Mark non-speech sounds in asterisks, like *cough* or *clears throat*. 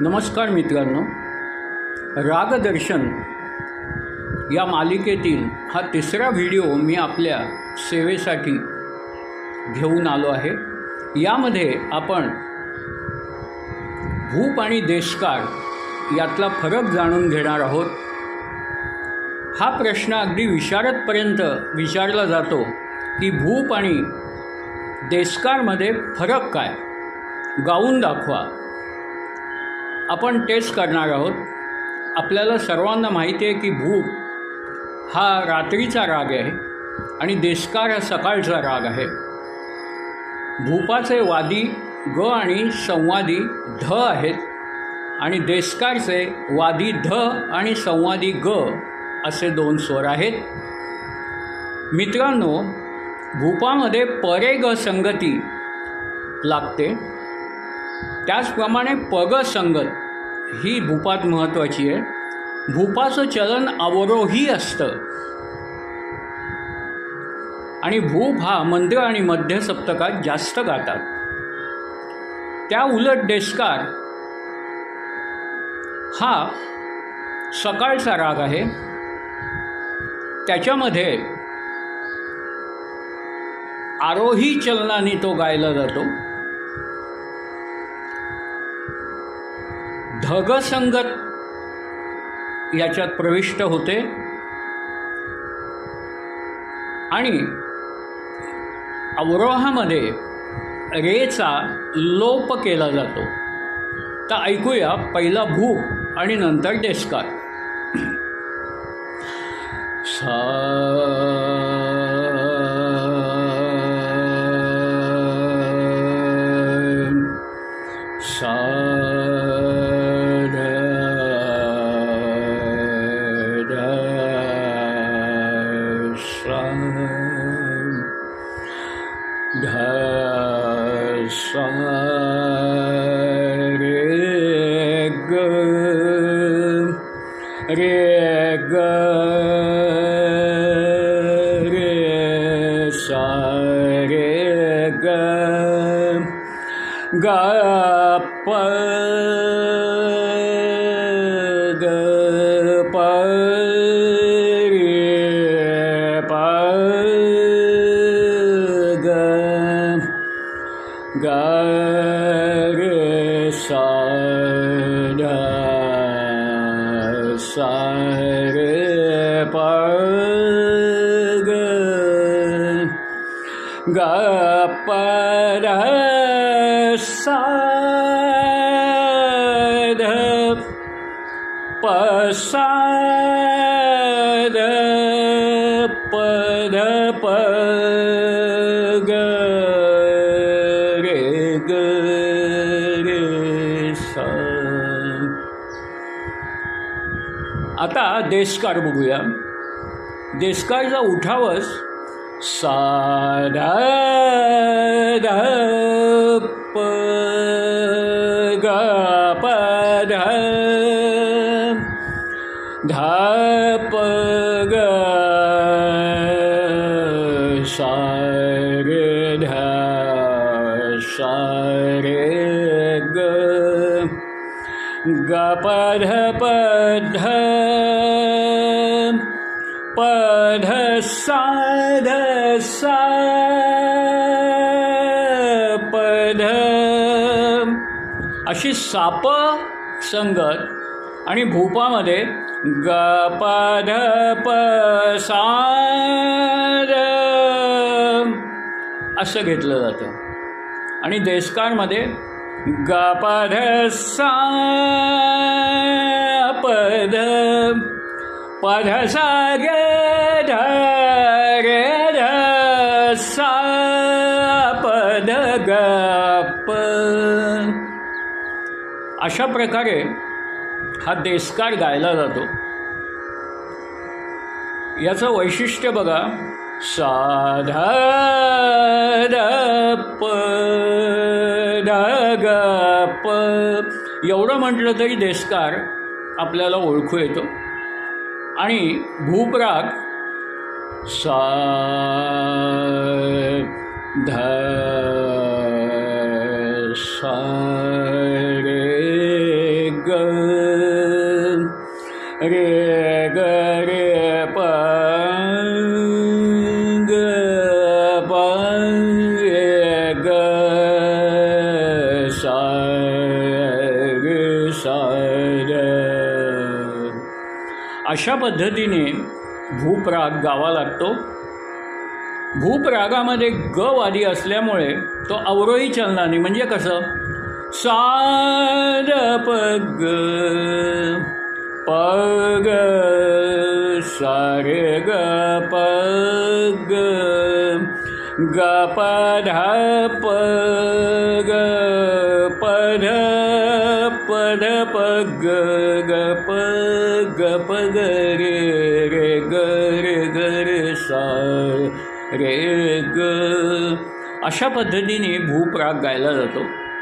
नमस्कार मित्रांनो. रागदर्शन या मालिकेतील हा तिसरा व्हिडिओ मी आपल्या सेवेसाठी घेऊन आलो आहे. यामध्ये आपण भूप आणि देशकाळ यातला फरक जाणून घेणार आहोत. हा प्रश्न अगदी विशारदपर्यंत विचारला जातो की भूप आणि देशकाळमध्ये फरक काय? गाऊन दाखवा. आपण टेस्ट करणार आहोत. आपल्याला सर्वांना माहिती आहे की भूप हा रात्रीचा राग आहे आणि देशकार हा सकाळचा राग आहे. भूपाचे वादी ग आणि संवादी ध आहेत आणि देशकारचे वादी ध आणि संवादी ग असे दोन स्वर आहेत. मित्रांनो भूपामध्ये परे ग संगती लागते. त्याचप्रमाणे पग संगत ही भूपात महत्त्वाची आहे. भूपाचं चलन अवरोही असतं. आणि भूप हा मंद्र आणि मध्य सप्तकात जास्त गातात. त्या उलट डेस्कार हा सकाळचा राग आहे. त्याच्यामध्ये आरोही चलनाने तो गायला जातो. धगसंगत याच्यात प्रविष्ट होते. आणि अवरोहामध्ये रेचा लोप केला जातो. तर ऐकूया पहिला भूप आणि नंतर डेस्कार *clears throat* सा रे ग रे सा रे ग ग प ग प रे प सा रे प ग ग आता देशकार बघूया. देशकारचा उठावस सा ध ध प धा प ध ध ग सा रे सा ग प ध प ध सा अशी साप संगत आणि भूपामध्ये ग प प सा असं घेतलं जातं. आणि देशकांमध्ये गपध प पध सा ध सा गे ध रे ध सा गप। अशा प्रकारे हा देशकार गायला जातो. याचं वैशिष्ट्य बघा. साधा एवढं म्हटलं तरी देशकार आपल्याला ओळखू येतो. आणि भूपराग सा ध सा रे रे ग रे प ग प रे ग सा अशा पद्धतीने भूपराग गावा लागतो. भूपरागामध्ये ग वादी असल्यामुळे तो अवरोही चलनाने म्हणजे कसं? साद पग पग सारे ग पग ग पध पग पध पध ग ग पग. ग प ग रे रे ग रे ग रे सा रे ग. अशा पद्धतीने भूपराग गायला जातो.